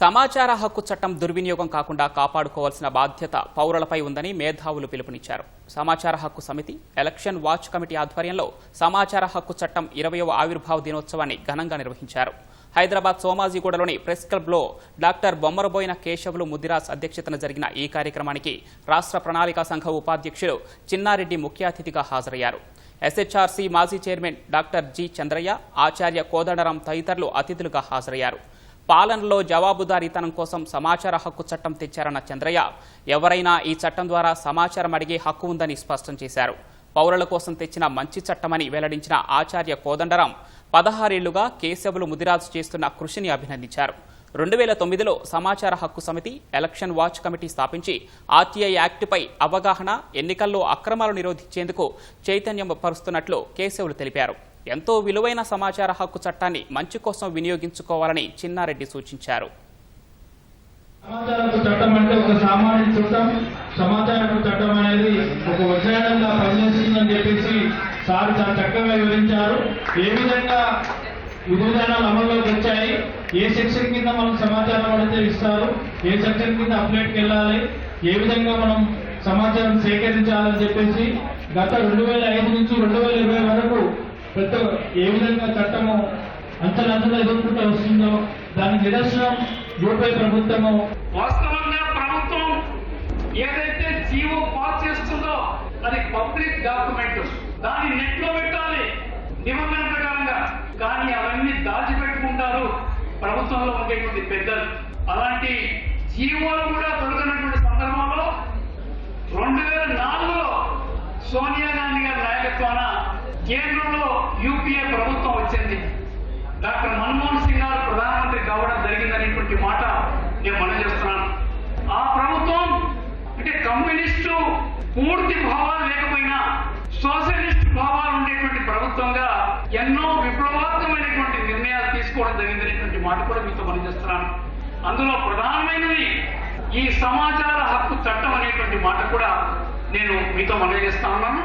సమాచార హక్కు చట్టం దుర్వినియోగం కాకుండా కాపాడుకోవాల్సిన బాధ్యత పౌరులపై ఉందని మేధావులు పిలుపునిచ్చారు. సమాచార హక్కు సమితి ఎలక్షన్ వాచ్ కమిటీ ఆధ్వర్యంలో సమాచార హక్కు చట్టం ఇరవయవ ఆవిర్భావ దినోత్సవాన్ని ఘనంగా నిర్వహించారు. హైదరాబాద్ సోమాజిగూడలోని ప్రెస్ క్లబ్లో డాక్టర్ బొమ్మరబోయిన కేశవులు ముదిరాజ్ అధ్యక్షతన జరిగిన ఈ కార్యక్రమానికి రాష్ట్ర ప్రణాళికా సంఘ ఉపాధ్యక్షులు చిన్నారెడ్డి ముఖ్య అతిథిగా హాజరయ్యారు. ఎస్హెచ్ఆర్సీ మాజీ చైర్మన్ డాక్టర్ జి చంద్రయ్య ఆచార్య కోదండరాం తదితరులు అతిథులుగా హాజరయ్యారు. పాలనలో జవాబుదారీతనం కోసం సమాచార హక్కు చట్టం తెచ్చారన్న చంద్రయ్య. ఎవరైనా ఈ చట్టం ద్వారా సమాచారం అడిగే హక్కు ఉందని స్పష్టం చేశారు. పౌరుల కోసం తెచ్చిన మంచి చట్టమని వెల్లడించిన ఆచార్య కోదండరాం పదహారేళ్ళుగా కేశవులు ముదిరాజు చేస్తున్న కృషిని అభినందించారు. రెండు వేల తొమ్మిదిలో సమాచార హక్కు సమితి ఎలక్షన్ వాచ్ కమిటీ స్థాపించి ఆర్టీఐ యాక్టుపై అవగాహన ఎన్నికల్లో అక్రమాలు నిరోధించేందుకు చైతన్యం పరుస్తున్నట్లు కేశవులు తెలిపారు. ఎంతో విలువైన సమాచార హక్కు చట్టాన్ని మంచి కోసం వినియోగించుకోవాలని చిన్నారెడ్డి సూచించారు. సమాచారపు చట్టం అంటే ఒక సామాన్య చట్టం. సమాచారపు చట్టం అనేది ఒక ఉద్యానంగా పనిచేస్తుందని చెప్పేసి సార్ చాలా చక్కగా వివరించారు. ఏ విధంగా విధి విధానాలు అమల్లోకి వచ్చాయి? ఏ సెక్షన్ కింద మనం సమాచారం అడిగితే ఇస్తారు ఏ సెక్షన్ కింద అప్డేట్కి వెళ్ళాలి? ఏ విధంగా మనం సమాచారం సేకరించాలని చెప్పేసి గత రెండు వేల ఐదు నుంచి రెండు వేల ఇరవై వరకు ప్రతి ఏ విధంగా చట్టము అంతలంతలో ఎదుర్కొంటూ వస్తుందో దాని నిదర్శనం యూపీ ప్రభుత్వము. వాస్తవంగా ప్రభుత్వం ఏదైతే జీవో పాస్ చేస్తుందో అది పబ్లిక్ డాక్యుమెంట్. దాన్ని నెట్లో పెట్టాలి నిబంధన ప్రకారంగా. కానీ అవన్నీ దాచిపెట్టుకుంటారు ప్రభుత్వంలో ఉండేటువంటి పెద్దలు. అలాంటి జీవోలు కూడా దొరకనటువంటి సందర్భంలో రెండు వేల నాలుగులో సోనియా కేంద్రంలో యూపీఏ ప్రభుత్వం వచ్చింది. డాక్టర్ మన్మోహన్ సింగ్ గారు ప్రధానమంత్రి కావడం జరిగిందనేటువంటి మాట నేను మనం చేస్తున్నాను. ఆ ప్రభుత్వం అంటే కమ్యూనిస్టు పూర్తి భావాలు లేకపోయినా సోషలిస్ట్ భావాలు ఉండేటువంటి ప్రభుత్వంగా ఎన్నో విప్లవాత్మకమైనటువంటి నిర్ణయాలు తీసుకోవడం జరిగిందనేటువంటి మాట కూడా మీతో మనం చేస్తున్నాను. అందులో ప్రధానమైనది ఈ సమాచార హక్కు చట్టం అనేటువంటి మాట కూడా నేను మీతో మనం చేస్తా ఉన్నాను.